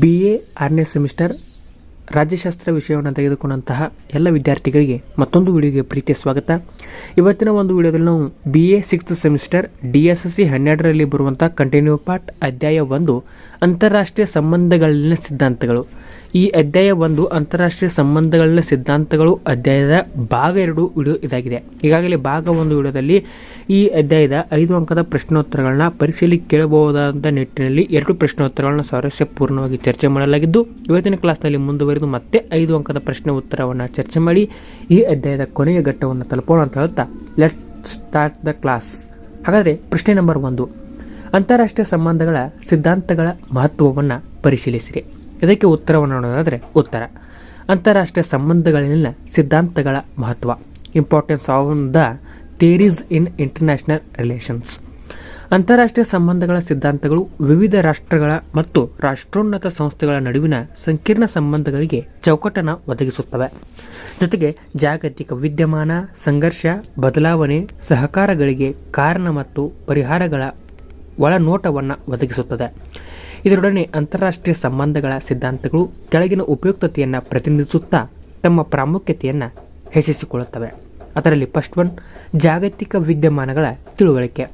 B A ಆರನೇ semester, ರಾಜ್ಯಶಾಸ್ತ್ರ ವಿಷಯವನ್ನು ತೆಗೆದುಕೊಂಡಂತಹ ಎಲ್ಲ ವಿದ್ಯಾರ್ಥಿಗಳಿಗೆ ಮತ್ತೊಂದು ವಿಡಿಯೋಗೆ ಪ್ರೀತಿಯ ಸ್ವಾಗತ. ಇವತ್ತಿನ ಒಂದು ವಿಡಿಯೋದಲ್ಲಿ ನಾವು B A sixth semester D S S C ಹನ್ನೆರಡರಲ್ಲಿ ಬರುವಂಥ ಕಂಟಿನ್ಯೂ ಪಾರ್ಟ್ ಅಧ್ಯಾಯ ಒಂದು, ಅಂತಾರಾಷ್ಟ್ರೀಯ ಸಂಬಂಧಗಳಲ್ಲಿನ ಸಿದ್ಧಾಂತಗಳು. ಈ ಅಧ್ಯಾಯ ಒಂದು ಅಂತಾರಾಷ್ಟ್ರೀಯ ಸಂಬಂಧಗಳಲ್ಲಿನ ಸಿದ್ಧಾಂತಗಳು ಅಧ್ಯಾಯದ ಭಾಗ ಎರಡು ವಿಡಿಯೋ ಇದಾಗಿದೆ. ಈಗಾಗಲೇ ಭಾಗ ಒಂದು ವಿಡಿಯೋದಲ್ಲಿ ಈ ಅಧ್ಯಾಯದ ಐದು ಅಂಕದ ಪ್ರಶ್ನೋತ್ತರಗಳನ್ನ ಪರೀಕ್ಷೆಯಲ್ಲಿ ಕೇಳಬಹುದಾದ ನಿಟ್ಟಿನಲ್ಲಿ ಎರಡು ಪ್ರಶ್ನೋತ್ತರಗಳನ್ನ ಸ್ವಾರಸ್ಯಪೂರ್ಣವಾಗಿ ಚರ್ಚೆ ಮಾಡಲಾಗಿದ್ದು, ಇವತ್ತಿನ ಕ್ಲಾಸ್ನಲ್ಲಿ ಮುಂದುವರೆದು ಮತ್ತೆ ಐದು ಅಂಕದ ಪ್ರಶ್ನೆ ಉತ್ತರವನ್ನು ಚರ್ಚೆ ಮಾಡಿ ಈ ಅಧ್ಯಾಯದ ಕೊನೆಯ ಘಟ್ಟವನ್ನು ತಲುಪೋಣ ಅಂತ ಹೇಳ್ತಾ ಲೆಟ್ ಸ್ಟಾರ್ಟ್ ದ ಕ್ಲಾಸ್ ಹಾಗಾದರೆ ಪ್ರಶ್ನೆ ನಂಬರ್ ಒಂದು, ಅಂತಾರಾಷ್ಟ್ರೀಯ ಸಂಬಂಧಗಳ ಸಿದ್ಧಾಂತಗಳ ಮಹತ್ವವನ್ನು ಪರಿಶೀಲಿಸಿರಿ. ಇದಕ್ಕೆ ಉತ್ತರವನ್ನು ನೋಡೋದಾದರೆ ಉತ್ತರ. ಅಂತಾರಾಷ್ಟ್ರೀಯ ಸಂಬಂಧಗಳಲ್ಲಿನ ಸಿದ್ಧಾಂತಗಳ ಮಹತ್ವ. Importance of the theories in international relations ಅಂತಾರಾಷ್ಟ್ರೀಯ ಸಂಬಂಧಗಳ ಸಿದ್ಧಾಂತಗಳು ವಿವಿಧ ರಾಷ್ಟ್ರಗಳ ಮತ್ತು ರಾಷ್ಟ್ರೋನ್ನತ ಸಂಸ್ಥೆಗಳ ನಡುವಿನ ಸಂಕೀರ್ಣ ಸಂಬಂಧಗಳಿಗೆ ಚೌಕಟ್ಟನ್ನು ಒದಗಿಸುತ್ತವೆ. ಜೊತೆಗೆ ಜಾಗತಿಕ ವಿದ್ಯಮಾನ, ಸಂಘರ್ಷ, ಬದಲಾವಣೆ, ಸಹಕಾರಗಳಿಗೆ ಕಾರಣ ಮತ್ತು ಪರಿಹಾರಗಳ ಒಳನೋಟವನ್ನು ಒದಗಿಸುತ್ತದೆ. ಇದರೊಡನೆ ಅಂತಾರಾಷ್ಟ್ರೀಯ ಸಂಬಂಧಗಳ ಸಿದ್ಧಾಂತಗಳು ಕೆಳಗಿನ ಉಪಯುಕ್ತತೆಯನ್ನು ಪ್ರತಿನಿಧಿಸುತ್ತಾ ತಮ್ಮ ಪ್ರಾಮುಖ್ಯತೆಯನ್ನು ಹೆಚ್ಚಿಸಿಕೊಳ್ಳುತ್ತವೆ ಅದರಲ್ಲಿ ಫಸ್ಟ್ ಒನ್ ಜಾಗತಿಕ ವಿದ್ಯಮಾನಗಳ ತಿಳುವಳಿಕೆ.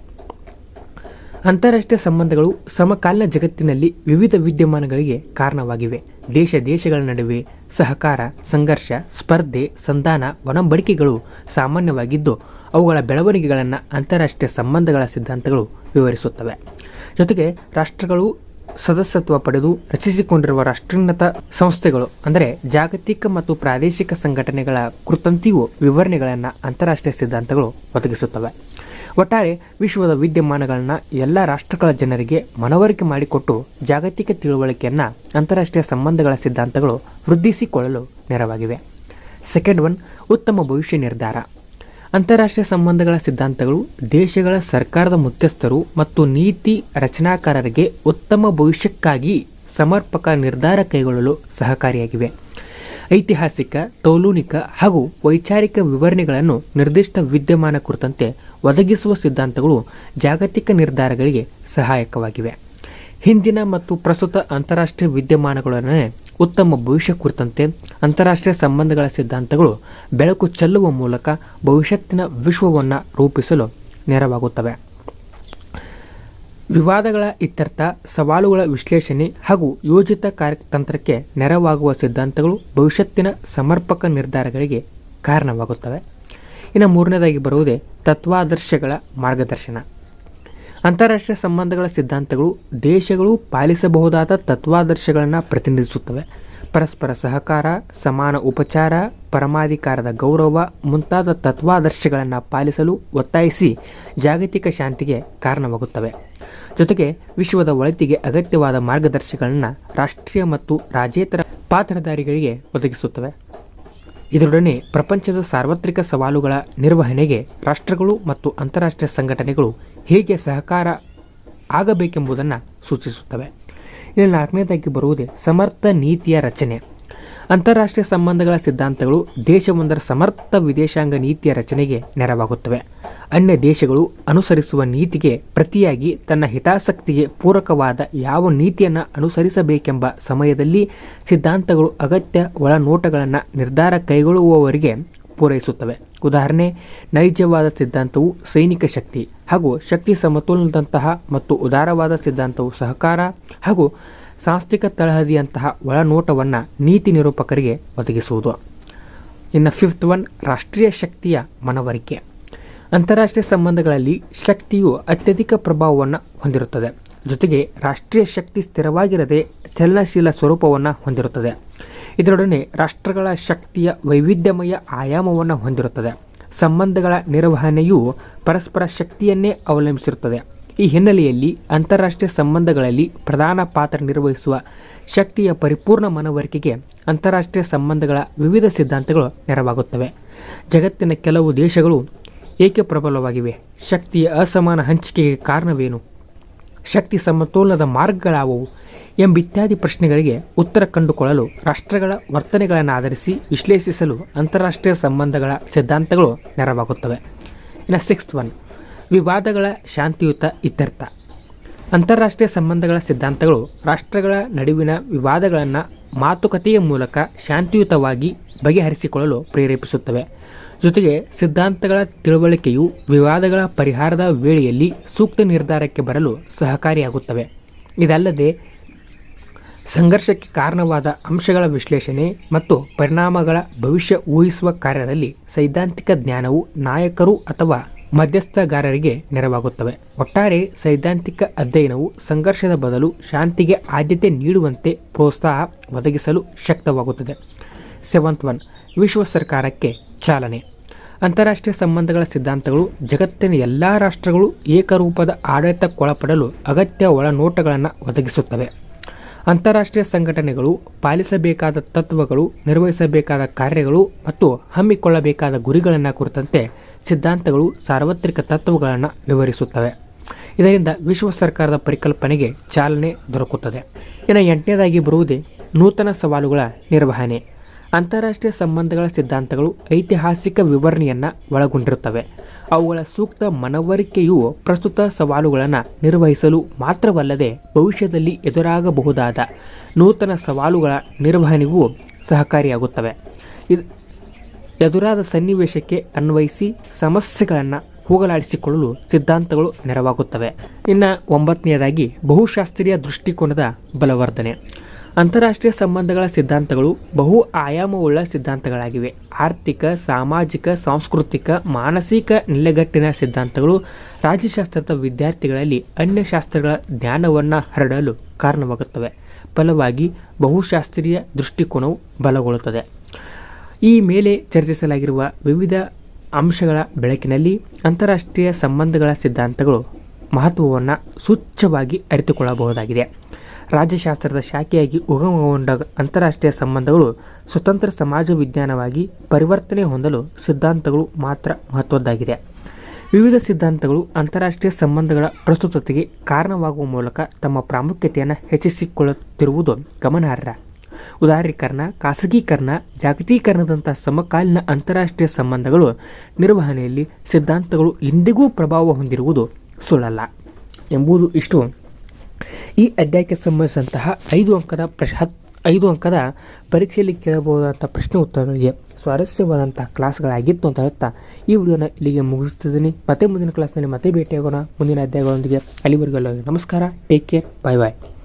ಅಂತಾರಾಷ್ಟ್ರೀಯ ಸಂಬಂಧಗಳು ಸಮಕಾಲೀನ ಜಗತ್ತಿನಲ್ಲಿ ವಿವಿಧ ವಿದ್ಯಮಾನಗಳಿಗೆ ಕಾರಣವಾಗಿವೆ. ದೇಶ ದೇಶಗಳ ನಡುವೆ ಸಹಕಾರ, ಸಂಘರ್ಷ, ಸ್ಪರ್ಧೆ, ಸಂಧಾನ, ಒಡಂಬಡಿಕೆಗಳು ಸಾಮಾನ್ಯವಾಗಿದ್ದು, ಅವುಗಳ ಬೆಳವಣಿಗೆಗಳನ್ನು ಅಂತಾರಾಷ್ಟ್ರೀಯ ಸಂಬಂಧಗಳ ಸಿದ್ಧಾಂತಗಳು ವಿವರಿಸುತ್ತವೆ. ಜೊತೆಗೆ ರಾಷ್ಟ್ರಗಳು ಸದಸ್ಯತ್ವ ಪಡೆದು ರಚಿಸಿಕೊಂಡಿರುವ ರಾಷ್ಟ್ರೋನ್ನತ ಸಂಸ್ಥೆಗಳು, ಅಂದರೆ ಜಾಗತಿಕ ಮತ್ತು ಪ್ರಾದೇಶಿಕ ಸಂಘಟನೆಗಳ ಕುರಿತಂತೆಯೂ ವಿವರಣೆಗಳನ್ನು ಅಂತಾರಾಷ್ಟ್ರೀಯ ಸಿದ್ಧಾಂತಗಳು ಒದಗಿಸುತ್ತವೆ. ಒಟ್ಟಾರೆ ವಿಶ್ವದ ವಿದ್ಯಮಾನಗಳನ್ನ ಎಲ್ಲ ರಾಷ್ಟ್ರಗಳ ಜನರಿಗೆ ಮನವರಿಕೆ ಮಾಡಿಕೊಟ್ಟು ಜಾಗತಿಕ ತಿಳುವಳಿಕೆಯನ್ನ ಅಂತಾರಾಷ್ಟ್ರೀಯ ಸಂಬಂಧಗಳ ಸಿದ್ಧಾಂತಗಳು ವೃದ್ಧಿಸಿಕೊಳ್ಳಲು ನೆರವಾಗಿವೆ. ಸೆಕೆಂಡ್ ಒನ್, ಉತ್ತಮ ಭವಿಷ್ಯ ನಿರ್ಧಾರ. ಅಂತಾರಾಷ್ಟ್ರೀಯ ಸಂಬಂಧಗಳ ಸಿದ್ಧಾಂತಗಳು ದೇಶಗಳ ಸರ್ಕಾರದ ಮುಖ್ಯಸ್ಥರು ಮತ್ತು ನೀತಿ ರಚನಾಕಾರರಿಗೆ ಉತ್ತಮ ಭವಿಷ್ಯಕ್ಕಾಗಿ ಸಮರ್ಪಕ ನಿರ್ಧಾರ ಕೈಗೊಳ್ಳಲು ಸಹಕಾರಿಯಾಗಿವೆ. ಐತಿಹಾಸಿಕ, ತೌಲೂನಿಕ ಹಾಗೂ ವೈಚಾರಿಕ ವಿವರಣೆಗಳನ್ನು ನಿರ್ದಿಷ್ಟ ವಿದ್ಯಮಾನ ಕುರಿತಂತೆ ಒದಗಿಸುವ ಸಿದ್ಧಾಂತಗಳು ಜಾಗತಿಕ ನಿರ್ಧಾರಗಳಿಗೆ ಸಹಾಯಕವಾಗಿವೆ. ಹಿಂದಿನ ಮತ್ತು ಪ್ರಸ್ತುತ ಅಂತಾರಾಷ್ಟ್ರೀಯ ವಿದ್ಯಮಾನಗಳನ್ನೇ ಉತ್ತಮ ಭವಿಷ್ಯ ಕುರಿತಂತೆ ಅಂತಾರಾಷ್ಟ್ರೀಯ ಸಂಬಂಧಗಳ ಸಿದ್ಧಾಂತಗಳು ಬೆಳಕು ಚೆಲ್ಲುವ ಮೂಲಕ ಭವಿಷ್ಯತ್ತಿನ ವಿಶ್ವವನ್ನು ರೂಪಿಸಲು ನೆರವಾಗುತ್ತವೆ. ವಿವಾದಗಳ ಇತ್ಯರ್ಥ ಸವಾಲುಗಳ ವಿಶ್ಲೇಷಣೆ ಹಾಗೂ ಯೋಜಿತ ಕಾರ್ಯತಂತ್ರಕ್ಕೆ ನೆರವಾಗುವ ಸಿದ್ಧಾಂತಗಳು ಭವಿಷ್ಯತ್ತಿನ ಸಮರ್ಪಕ ನಿರ್ಧಾರಗಳಿಗೆ ಕಾರಣವಾಗುತ್ತವೆ. ಇನ್ನು ಮೂರನೇದಾಗಿ ಬರುವುದೇ ತತ್ವಾದರ್ಶಗಳ ಮಾರ್ಗದರ್ಶನ. ಅಂತಾರಾಷ್ಟ್ರೀಯ ಸಂಬಂಧಗಳ ಸಿದ್ಧಾಂತಗಳು ದೇಶಗಳು ಪಾಲಿಸಬಹುದಾದ ತತ್ವಾದರ್ಶಗಳನ್ನು ಪ್ರತಿನಿಧಿಸುತ್ತವೆ. ಪರಸ್ಪರ ಸಹಕಾರ, ಸಮಾನ ಉಪಚಾರ, ಪರಮಾಧಿಕಾರದ ಗೌರವ ಮುಂತಾದ ತತ್ವಾದರ್ಶಗಳನ್ನು ಪಾಲಿಸಲು ಒತ್ತಾಯಿಸಿ ಜಾಗತಿಕ ಶಾಂತಿಗೆ ಕಾರಣವಾಗುತ್ತವೆ. ಜೊತೆಗೆ ವಿಶ್ವದ ಒಳಿತಿಗೆ ಅಗತ್ಯವಾದ ಮಾರ್ಗದರ್ಶಿಗಳನ್ನು ರಾಷ್ಟ್ರೀಯ ಮತ್ತು ರಾಜ್ಯೇತರ ಪಾತ್ರಧಾರಿಗಳಿಗೆ ಒದಗಿಸುತ್ತವೆ. ಇದರೊಡನೆ ಪ್ರಪಂಚದ ಸಾರ್ವತ್ರಿಕ ಸವಾಲುಗಳ ನಿರ್ವಹಣೆಗೆ ರಾಷ್ಟ್ರಗಳು ಮತ್ತು ಅಂತಾರಾಷ್ಟ್ರೀಯ ಸಂಘಟನೆಗಳು ಹೇಗೆ ಸಹಕಾರ ಆಗಬೇಕೆಂಬುದನ್ನು ಸೂಚಿಸುತ್ತವೆ. ಇನ್ನು ನಾಲ್ಕನೇದಾಗಿ ಬರುವುದೇ ಸಮರ್ಥ ನೀತಿಯ ರಚನೆ. ಅಂತಾರಾಷ್ಟ್ರೀಯ ಸಂಬಂಧಗಳ ಸಿದ್ಧಾಂತಗಳು ದೇಶವೊಂದರ ಸಮರ್ಥ ವಿದೇಶಾಂಗ ನೀತಿಯ ರಚನೆಗೆ ನೆರವಾಗುತ್ತವೆ. ಅನ್ಯ ದೇಶಗಳು ಅನುಸರಿಸುವ ನೀತಿಗೆ ಪ್ರತಿಯಾಗಿ ತನ್ನ ಹಿತಾಸಕ್ತಿಗೆ ಪೂರಕವಾದ ಯಾವ ನೀತಿಯನ್ನು ಅನುಸರಿಸಬೇಕೆಂಬ ಸಮಯದಲ್ಲಿ ಸಿದ್ಧಾಂತಗಳು ಅಗತ್ಯ ಒಳನೋಟಗಳನ್ನು ನಿರ್ಧಾರ ಕೈಗೊಳ್ಳುವವರಿಗೆ ಪೂರೈಸುತ್ತವೆ. ಉದಾಹರಣೆ, ನೈಜವಾದ ಸಿದ್ಧಾಂತವು ಸೈನಿಕ ಶಕ್ತಿ ಹಾಗೂ ಶಕ್ತಿ ಸಮತೋಲನದಂತಹ ಮತ್ತು ಉದಾರವಾದ ಸಿದ್ಧಾಂತವು ಸಹಕಾರ ಹಾಗೂ ಸಾಂಸ್ಥಿಕ ತಳಹದಿಯಂತಹ ಒಳನೋಟವನ್ನು ನೀತಿ ನಿರೂಪಕರಿಗೆ ಒದಗಿಸುವುದು. ಇನ್ನು ಫಿಫ್ತ್ ಒನ್ ರಾಷ್ಟ್ರೀಯ ಶಕ್ತಿಯ ಮನವರಿಕೆ. ಅಂತಾರಾಷ್ಟ್ರೀಯ ಸಂಬಂಧಗಳಲ್ಲಿ ಶಕ್ತಿಯು ಅತ್ಯಧಿಕ ಪ್ರಭಾವವನ್ನು ಹೊಂದಿರುತ್ತದೆ. ಜೊತೆಗೆ ರಾಷ್ಟ್ರೀಯ ಶಕ್ತಿ ಸ್ಥಿರವಾಗಿರದೆ ಚಲನಶೀಲ ಸ್ವರೂಪವನ್ನು ಹೊಂದಿರುತ್ತದೆ. ಇದರೊಡನೆ ರಾಷ್ಟ್ರಗಳ ಶಕ್ತಿಯ ವೈವಿಧ್ಯಮಯ ಆಯಾಮವನ್ನು ಹೊಂದಿರುತ್ತದೆ. ಸಂಬಂಧಗಳ ನಿರ್ವಹಣೆಯು ಪರಸ್ಪರ ಶಕ್ತಿಯನ್ನೇ ಅವಲಂಬಿಸಿರುತ್ತದೆ. ಈ ಹಿನ್ನೆಲೆಯಲ್ಲಿ ಅಂತಾರಾಷ್ಟ್ರೀಯ ಸಂಬಂಧಗಳಲ್ಲಿ ಪ್ರಧಾನ ಪಾತ್ರ ನಿರ್ವಹಿಸುವ ಶಕ್ತಿಯ ಪರಿಪೂರ್ಣ ಮನವರಿಕೆಗೆ ಅಂತಾರಾಷ್ಟ್ರೀಯ ಸಂಬಂಧಗಳ ವಿವಿಧ ಸಿದ್ಧಾಂತಗಳು ನೆರವಾಗುತ್ತವೆ. ಜಗತ್ತಿನ ಕೆಲವು ದೇಶಗಳು ಏಕೆ ಪ್ರಬಲವಾಗಿವೆ? ಶಕ್ತಿಯ ಅಸಮಾನ ಹಂಚಿಕೆಗೆ ಕಾರಣವೇನು? ಶಕ್ತಿ ಸಮತೋಲನದ ಮಾರ್ಗಗಳಾವುವು? ಎಂಬಿತ್ಯಾದಿ ಪ್ರಶ್ನೆಗಳಿಗೆ ಉತ್ತರ ಕಂಡುಕೊಳ್ಳಲು ರಾಷ್ಟ್ರಗಳ ವರ್ತನೆಗಳನ್ನು ಆಧರಿಸಿ ವಿಶ್ಲೇಷಿಸಲು ಅಂತಾರಾಷ್ಟ್ರೀಯ ಸಂಬಂಧಗಳ ಸಿದ್ಧಾಂತಗಳು ನೆರವಾಗುತ್ತವೆ. ಇನ್ನು ಸಿಕ್ಸ್ತ್ ಒನ್ ವಿವಾದಗಳ ಶಾಂತಿಯುತ ಇತ್ಯರ್ಥ. ಅಂತಾರಾಷ್ಟ್ರೀಯ ಸಂಬಂಧಗಳ ಸಿದ್ಧಾಂತಗಳು ರಾಷ್ಟ್ರಗಳ ನಡುವಿನ ವಿವಾದಗಳನ್ನು ಮಾತುಕತೆಯ ಮೂಲಕ ಶಾಂತಿಯುತವಾಗಿ ಬಗೆಹರಿಸಿಕೊಳ್ಳಲು ಪ್ರೇರೇಪಿಸುತ್ತವೆ. ಜೊತೆಗೆ ಸಿದ್ಧಾಂತಗಳ ತಿಳುವಳಿಕೆಯು ವಿವಾದಗಳ ಪರಿಹಾರದ ವೇಳೆಯಲ್ಲಿ ಸೂಕ್ತ ನಿರ್ಧಾರಕ್ಕೆ ಬರಲು ಸಹಕಾರಿಯಾಗುತ್ತವೆ. ಇದಲ್ಲದೆ ಸಂಘರ್ಷಕ್ಕೆ ಕಾರಣವಾದ ಅಂಶಗಳ ವಿಶ್ಲೇಷಣೆ ಮತ್ತು ಪರಿಣಾಮಗಳ ಭವಿಷ್ಯ ಊಹಿಸುವ ಕಾರ್ಯದಲ್ಲಿ ಸೈದ್ಧಾಂತಿಕ ಜ್ಞಾನವು ನಾಯಕರು ಅಥವಾ ಮಧ್ಯಸ್ಥಗಾರರಿಗೆ ನೆರವಾಗುತ್ತವೆ. ಒಟ್ಟಾರೆ ಸೈದ್ಧಾಂತಿಕ ಅಧ್ಯಯನವು ಸಂಘರ್ಷದ ಬದಲು ಶಾಂತಿಗೆ ಆದ್ಯತೆ ನೀಡುವಂತೆ ಪ್ರೋತ್ಸಾಹ ಒದಗಿಸಲು ಶಕ್ತವಾಗುತ್ತದೆ. ಸೆವೆಂತ್ ಒನ್, ವಿಶ್ವ ಸರ್ಕಾರಕ್ಕೆ ಚಾಲನೆ. ಅಂತಾರಾಷ್ಟ್ರೀಯ ಸಂಬಂಧಗಳ ಸಿದ್ಧಾಂತಗಳು ಜಗತ್ತಿನ ಎಲ್ಲ ರಾಷ್ಟ್ರಗಳು ಏಕರೂಪದ ಆಡಳಿತಕ್ಕೊಳಪಡಲು ಅಗತ್ಯ ಒಳನೋಟಗಳನ್ನು ಒದಗಿಸುತ್ತವೆ. ಅಂತಾರಾಷ್ಟ್ರೀಯ ಸಂಘಟನೆಗಳು ಪಾಲಿಸಬೇಕಾದ ತತ್ವಗಳು, ನಿರ್ವಹಿಸಬೇಕಾದ ಕಾರ್ಯಗಳು ಮತ್ತು ಹಮ್ಮಿಕೊಳ್ಳಬೇಕಾದ ಗುರಿಗಳನ್ನು ಕುರಿತಂತೆ ಸಿದ್ಧಾಂತಗಳು ಸಾರ್ವತ್ರಿಕ ತತ್ವಗಳನ್ನು ವಿವರಿಸುತ್ತವೆ. ಇದರಿಂದ ವಿಶ್ವ ಸರ್ಕಾರದ ಪರಿಕಲ್ಪನೆಗೆ ಚಾಲನೆ ದೊರಕುತ್ತದೆ. ಇನ್ನು ಎಂಟನೇದಾಗಿ ಬರುವುದೇ ನೂತನ ಸವಾಲುಗಳ ನಿರ್ವಹಣೆ. ಅಂತಾರಾಷ್ಟ್ರೀಯ ಸಂಬಂಧಗಳ ಸಿದ್ಧಾಂತಗಳು ಐತಿಹಾಸಿಕ ವಿವರಣೆಯನ್ನು ಒಳಗೊಂಡಿರುತ್ತವೆ. ಅವುಗಳ ಸೂಕ್ತ ಮನವರಿಕೆಯು ಪ್ರಸ್ತುತ ಸವಾಲುಗಳನ್ನು ನಿರ್ವಹಿಸಲು ಮಾತ್ರವಲ್ಲದೆ ಭವಿಷ್ಯದಲ್ಲಿ ಎದುರಾಗಬಹುದಾದ ನೂತನ ಸವಾಲುಗಳ ನಿರ್ವಹಣೆಗೂ ಸಹಕಾರಿಯಾಗುತ್ತವೆ. ಇದು ಎದುರಾದ ಸನ್ನಿವೇಶಕ್ಕೆ ಅನ್ವಯಿಸಿ ಸಮಸ್ಯೆಗಳನ್ನು ಹೋಗಲಾಡಿಸಿಕೊಳ್ಳಲು ಸಿದ್ಧಾಂತಗಳು ನೆರವಾಗುತ್ತವೆ. ಇನ್ನು ಒಂಬತ್ತನೆಯದಾಗಿ ಬಹುಶಾಸ್ತ್ರೀಯ ದೃಷ್ಟಿಕೋನದ ಬಲವರ್ಧನೆ. ಅಂತಾರಾಷ್ಟ್ರೀಯ ಸಂಬಂಧಗಳ ಸಿದ್ಧಾಂತಗಳು ಬಹು ಆಯಾಮವುಳ್ಳ ಸಿದ್ಧಾಂತಗಳಾಗಿವೆ. ಆರ್ಥಿಕ, ಸಾಮಾಜಿಕ, ಸಾಂಸ್ಕೃತಿಕ, ಮಾನಸಿಕ ನೆಲೆಗಟ್ಟಿನ ಸಿದ್ಧಾಂತಗಳು ರಾಜ್ಯಶಾಸ್ತ್ರದ ವಿದ್ಯಾರ್ಥಿಗಳಲ್ಲಿ ಅನ್ಯಶಾಸ್ತ್ರಗಳ ಜ್ಞಾನವನ್ನು ಹರಡಲು ಕಾರಣವಾಗುತ್ತವೆ. ಫಲವಾಗಿ ಬಹುಶಾಸ್ತ್ರೀಯ ದೃಷ್ಟಿಕೋನವು ಬಲಗೊಳ್ಳುತ್ತದೆ. ಈ ಮೇಲೆ ಚರ್ಚಿಸಲಾಗಿರುವ ವಿವಿಧ ಅಂಶಗಳ ಬೆಳಕಿನಲ್ಲಿ ಅಂತಾರಾಷ್ಟ್ರೀಯ ಸಂಬಂಧಗಳ ಸಿದ್ಧಾಂತಗಳು ಮಹತ್ವವನ್ನು ಸೂಚ್ಯವಾಗಿ ಅರಿತುಕೊಳ್ಳಬಹುದಾಗಿದೆ. ರಾಜ್ಯಶಾಸ್ತ್ರದ ಶಾಖೆಯಾಗಿ ಉಗಮಗೊಂಡ ಅಂತಾರಾಷ್ಟ್ರೀಯ ಸಂಬಂಧಗಳು ಸ್ವತಂತ್ರ ಸಮಾಜ ವಿಜ್ಞಾನವಾಗಿ ಪರಿವರ್ತನೆ ಹೊಂದಲು ಸಿದ್ಧಾಂತಗಳು ಮಾತ್ರ ಮಹತ್ವದ್ದಾಗಿದೆ. ವಿವಿಧ ಸಿದ್ಧಾಂತಗಳು ಅಂತಾರಾಷ್ಟ್ರೀಯ ಸಂಬಂಧಗಳ ಪ್ರಸ್ತುತತೆಗೆ ಕಾರಣವಾಗುವ ಮೂಲಕ ತಮ್ಮ ಪ್ರಾಮುಖ್ಯತೆಯನ್ನು ಹೆಚ್ಚಿಸಿಕೊಳ್ಳುತ್ತಿರುವುದು ಗಮನಾರ್ಹ. ಉದಾರೀಕರಣ, ಖಾಸಗೀಕರಣ, ಜಾಗತೀಕರಣದಂತಹ ಸಮಕಾಲೀನ ಅಂತಾರಾಷ್ಟ್ರೀಯ ಸಂಬಂಧಗಳು ನಿರ್ವಹಣೆಯಲ್ಲಿ ಸಿದ್ಧಾಂತಗಳು ಇಂದಿಗೂ ಪ್ರಭಾವ ಹೊಂದಿರುವುದು ಸುಳ್ಳಲ್ಲ ಎಂಬುದು ಇಷ್ಟು. ಈ ಅಧ್ಯಾಯಕ್ಕೆ ಸಂಬಂಧಿಸಿದಂತಹ ಐದು ಅಂಕದ ಪ್ರಶ್ ಐದು ಅಂಕದ ಪರೀಕ್ಷೆಯಲ್ಲಿ ಕೇಳಬಹುದಾದಂಥ ಪ್ರಶ್ನೆ ಉತ್ತರಗಳಿಗೆ ಸ್ವಾರಸ್ಯವಾದಂಥ ಕ್ಲಾಸ್ಗಳಾಗಿತ್ತು ಅಂತ ಹೇಳ್ತಾ ಈ ವಿಡಿಯೋನ ಇಲ್ಲಿಗೆ ಮುಗಿಸ್ತಿದ್ದೀನಿ ಮತ್ತೆ ಮುಂದಿನ ಕ್ಲಾಸ್ನಲ್ಲಿ ಮತ್ತೆ ಭೇಟಿಯಾಗೋಣ. ಮುಂದಿನ ಅಧ್ಯಾಯಗಳೊಂದಿಗೆ ಅಲ್ಲಿವರೆಗೂ ಎಲ್ಲರಿಗೂ ನಮಸ್ಕಾರ. ಟೇಕ್ ಕೇರ್ ಬಾಯ್ ಬಾಯ್